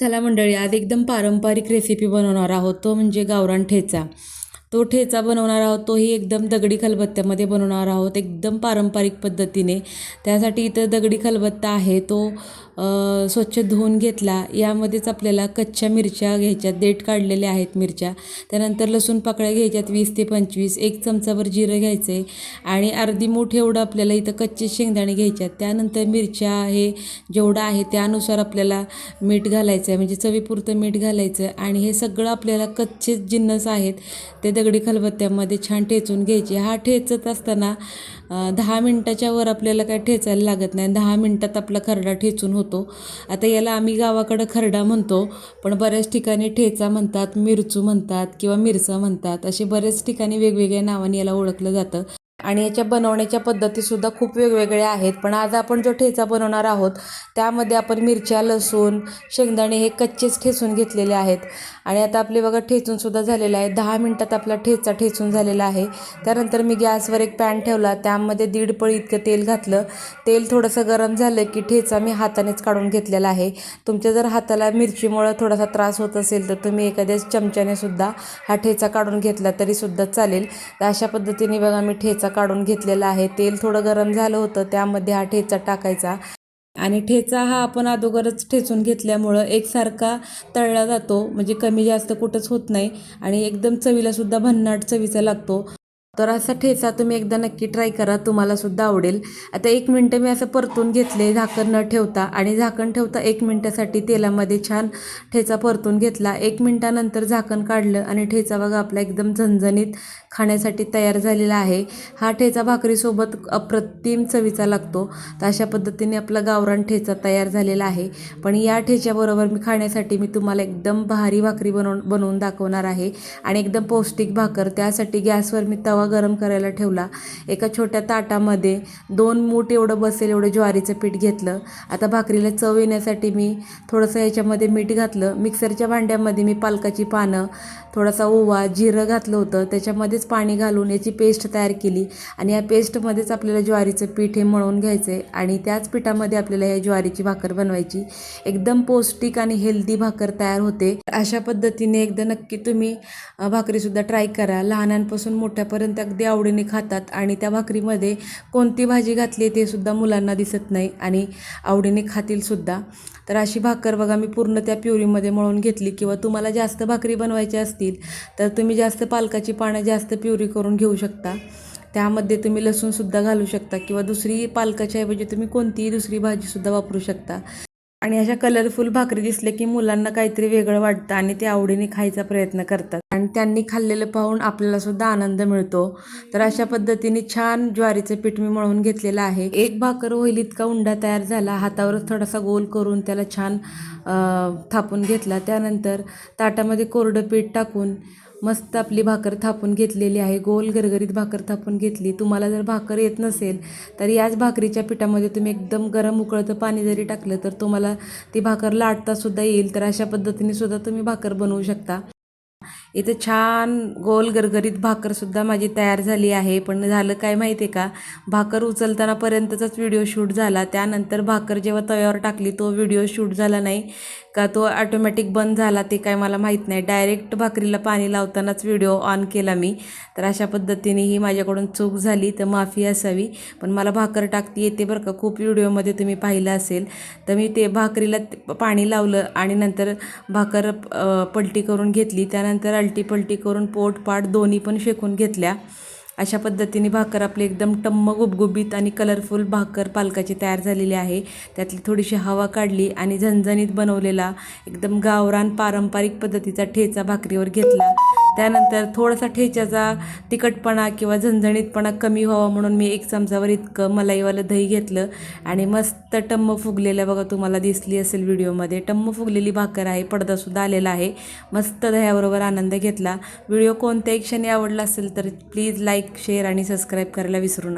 चला मंडळी आज एकदम पारंपरिक रेसिपी बनवणार आहोत. तो म्हणजे गावरान ठेचा. तो ठेचा बनवणार आहोत. तोही एकदम दगडी खलबत्त्यामध्ये बनवणार आहोत. एकदम पारंपरिक पद्धतीने. त्यासाठी इथं दगडी खलबत्ता आहे. तो स्वच्छ धुवून घेतला. यामध्येच आपल्याला कच्च्या मिरच्या घ्यायच्या देठ काढलेल्या आहेत मिरच्या. त्यानंतर लसूण पाकळ्या घ्यायच्यात वीस ते पंचवीस एक चमचाभर जिरं घ्यायचं आहे आणि अर्धी मूठ एवढं आपल्याला इथं कच्चे शेंगदाणे घ्यायच्यात. त्यानंतर मिरच्या हे जेवढं आहे त्यानुसार आपल्याला मीठ घालायचं आहे म्हणजे चवीपुरतं मीठ घालायचं आहे आणि हे सगळं आपल्याला कच्चेच जिन्नस आहेत ते दगडी खलबत्त्यामध्ये छान ठेचून घ्यायचे. हा ठेचत असताना दहा मिनटाच्या वर आपल्याला काय ठेचायला लागत नाही. दहा मिनटात आपला खरडा ठेचून होतो. आता याला आम्ही गावाकडं खरडा म्हणतो पण बऱ्याच ठिकाणी ठेचा म्हणतात मिरचू म्हणतात किंवा मिरचा म्हणतात असे बरेच ठिकाणी वेगवेगळ्या नावाने याला ओळखलं जातं. आणि याच्या बनवण्याच्या पद्धतीसुद्धा खूप वेगवेगळ्या आहेत. पण आज आपण जो ठेचा बनवणार आहोत त्यामध्ये आपण मिरच्या लसूण शेंगदाणे हे कच्चेच ठेचून घेतलेले आहेत. आणि आता आपले बघा ठेचूनसुद्धा झालेलं आहे दहा मिनटात आपला ठेचा ठेचून झालेला आहे. त्यानंतर मी गॅसवर एक पॅन ठेवला. त्यामध्ये दीड पळी इतकं तेल घातलं. तेल थोडंसं गरम झालं की ठेचा मी हातानेच काढून घेतलेला आहे. तुमच्या जर हाताला मिरचीमुळं थोडासा त्रास होत असेल तर तुम्ही एखाद्या चमच्याने सुद्धा हा ठेचा काढून घेतला तरीसुद्धा चालेल. तर अशा पद्धतीने बघा मी ठेचा काढून घेतलेला आहे. तेल थोडं गरम झालं होतं त्यामध्ये हा ठेचा टाकायचा. आणि ठेचा हा आपण अगोदरच ठेचून घेतल्यामुळं एकसारखा तळला जातो. म्हणजे कमी जास्त कुठंच होत नाही. आणि एकदम चवीलासुद्धा भन्नाट चवीचा लागतो. तर असा ठेचा तुम्ही एकदा नक्की ट्राय करा तुम्हाला सुद्धा आवडेल. आता एक मिनटं मी असं परतून घेतले झाकण न ठेवता. आणि झाकण ठेवता एक मिनटासाठी तेलामध्ये छान ठेचा परतून घेतला. एक मिनटानंतर झाकण काढलं आणि ठेचा बघा आपला एकदम झणझणीत खाण्यासाठी तयार झालेला आहे. हा ठेचा भाकरीसोबत अप्रतिम चवीचा लागतो. तर अशा पद्धतीने आपला गावरान ठेचा तयार झालेला आहे. पण या ठेच्याबरोबर मी खाण्यासाठी मी तुम्हाला एकदम भारी भाकरी बनवून बनवून दाखवणार आहे. आणि एकदम पौष्टिक भाकर. त्यासाठी गॅसवर मी तवा गरम करायला ठेवला. एका छोट्या ताटामध्ये दोन मूठ एवढं बसेल एवढं ज्वारीचं पीठ घेतलं. आता भाकरीला चव येण्यासाठी मी थोडंसं याच्यामध्ये मीठ घातलं. मिक्सरच्या भांड्यामध्ये मी पालकाची पानं थोडासा ओवा जिरं घातलं होतं. त्याच्यामध्येच पाणी घालून याची पेस्ट तयार केली. आणि या पेस्टमध्येच आपल्याला ज्वारीचं पीठ हे मळून घ्यायचं आहे आणि त्याच पिठामध्ये आपल्याला ह्या ज्वारीची भाकर बनवायची. एकदम पौष्टिक आणि हेल्दी भाकर तयार होते. अशा पद्धतीने एकदा नक्की तुम्ही भाकरीसुद्धा ट्राय करा. लहानांपासून मोठ्यापर्यंत अगदी आवडीने खातात आणि त्या भाकरीमध्ये कोणती भाजी घातली ते सुद्धा मुलांना दिसत नाही आणि आवडीने खातीलसुद्धा तर अशी भाकर बघा मी पूर्ण त्या प्युरीमध्ये मळून घेतली. किंवा तुम्हाला जास्त भाकरी बनवायची असतील तर तुम्ही जास्त पालकाची पानं जास्त प्युरी करून घेऊ शकता. त्यामध्ये तुम्ही लसूणसुद्धा घालू शकता किंवा दुसरी पालकाच्या ऐवजी तुम्ही कोणतीही दुसरी भाजीसुद्धा वापरू शकता. आणि अशा कलरफुल भाकरी दिसल्या की मुलांना काहीतरी वेगळं वाटतं आणि ते आवडीने खायचा प्रयत्न करतात. आणि त्यांनी खाल्लेलं पाहून आपल्याला सुद्धा आनंद मिळतो. तर अशा पद्धतीने छान ज्वारीचं पीठ मी मळून घेतलेलं आहे. एक भाकर होईल इतका उंडा तयार झाला हातावरच थोडासा गोल करून त्याला छान थापून घेतला. त्यानंतर ताटामध्ये कोरडं पीठ टाकून मस्त आपली भाकर थापून घेतलेली आहे. गोल गरगरीत भाकर थापून घेतली. तुम्हाला जर भाकर येत नसेल तर याच भाकरीच्या पिठामध्ये तुम्ही एकदम गरम उकळतं पाणी जरी टाकलं तर तुम्हाला ती भाकर लाटतासुद्धा येईल. तर अशा पद्धतीने सुद्धा तुम्ही भाकर बनवू शकता. इथे छान गोल गरगरीत भाकरसुद्धा माझी तयार झाली आहे. पण झालं काय माहिती आहे का? भाकर उचलतानापर्यंतचाच व्हिडिओ शूट झाला. त्यानंतर भाकर जेव्हा तव्यावर टाकली तो व्हिडिओ शूट झाला नाही. का तो ऑटोमॅटिक बंद झाला ते काय मला माहीत नाही. डायरेक्ट भाकरीला पाणी लावतानाच व्हिडिओ ऑन केला मी. तर अशा पद्धतीने ही माझ्याकडून चूक झाली. तर माफी असावी. पण मला भाकर टाकती येते बरं का. खूप व्हिडिओमध्ये तुम्ही पाहिलं असेल. तर मी ते भाकरीला पाणी लावलं आणि नंतर भाकर पलटी करून घेतली. त्यानंतर पलटी पलटी करून पोट पाट दोन्ही पण शेकून घेतल्या. अशा पद्धतीने भाकर आपली एकदम टम्म गुबगुबीत आणि कलरफुल भाकर पालकाची तयार झालेली आहे. त्यातली थोडीशी हवा काढली आणि झणझणीत बनवलेला एकदम गावरान पारंपरिक पद्धतीचा ठेचा भाकरीवर घेतला. त्यानंतर थोडासा ठेच्याचा तिखटपणा किंवा झणझणीतपणा कमी व्हावा म्हणून मी एक चमचावर इतकं मलाईवालं दही घेतलं आणि मस्त टम्म फुगलेलं बघा तुम्हाला दिसली असेल व्हिडिओमध्ये. टम्म फुगलेली भाकर आहे पडदासुद्धा आलेला आहे. मस्त दह्याबरोबर आनंद घेतला. व्हिडिओ कोणत्याही क्षणी आवडला असेल तर प्लीज लाईक लाईक शेअर आणि सबस्क्राईब करायला विसरू नका.